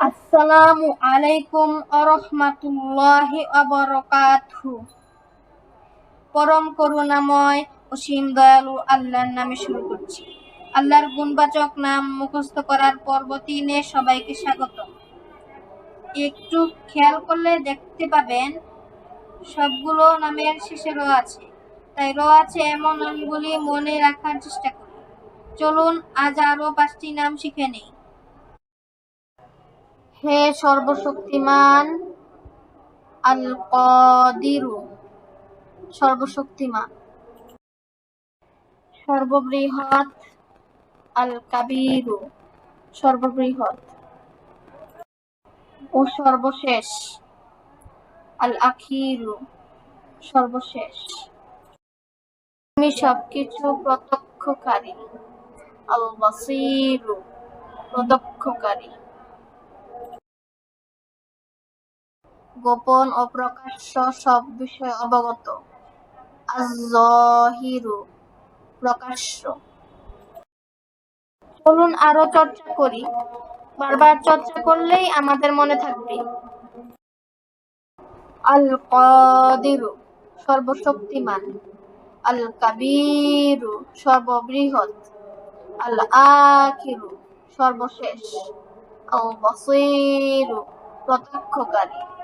আসসালামু আলাইকুম আরহামাতুল্লাহি আবরকাতহু পরম করুণাময় অসীম দয়ালু আল্লাহর নামে শুরু করছি। আল্লাহর গুণবাচক নাম মুখস্থ করার পর্ব তিনে সবাইকে স্বাগত। একটু খেয়াল করলে দেখতে পাবেন, সবগুলো নামের শেষে র আছে। তাই র আছে এমন নামগুলি মনে রাখার চেষ্টা করি চলুন, আজ আরও পাঁচটি নাম শিখে নেই। হে সর্বশক্তিমান আল কদিরু সর্বশক্তিমান, সর্ববৃহৎ আল কাবিরু সর্ববৃহৎ ও সর্বশেষ আল আখিরু সর্বশেষ। তুমি সবকিছু প্রত্যক্ষকারী আল বাসিরু প্রত্যক্ষকারী। গোপন ও প্রকাশ্য সব বিষয়ে অবগত। আজ-জহিরু প্রকাশ্য। চলুন আরও চর্চা করি। বারবার চর্চা করলেই আমাদের মনে থাকবে। আল কাদিরু সর্বশক্তিমান। আল কাবিরু সর্ববৃহৎ। আল আখিরু সর্বশেষ। আল বাসিরু প্রত্যক্ষকারী।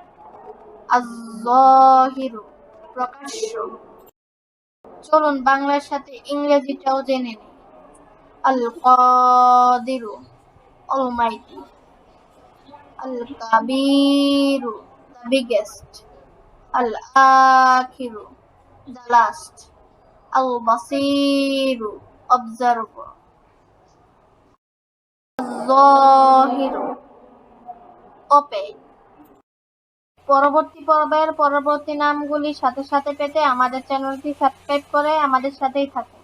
আজ-জহিরু প্রকাশ্য। চলুন বাংলার সাথে ইংরেজিটাও জেনে নিই। আল কাদিরু অলমাইটি আল কাবিরু দ্য বিগেস্ট। আল আখিরু দ্য লাস্ট। আল বাসিরু অবজার্ভার। জহিরু ওপেন। পরবর্তী পর্বের পরবর্তী নামগুলির সাথে সাথে পেতে আমাদের চ্যানেলটি সাবস্ক্রাইব করে আমাদের সাথেই থাকুন।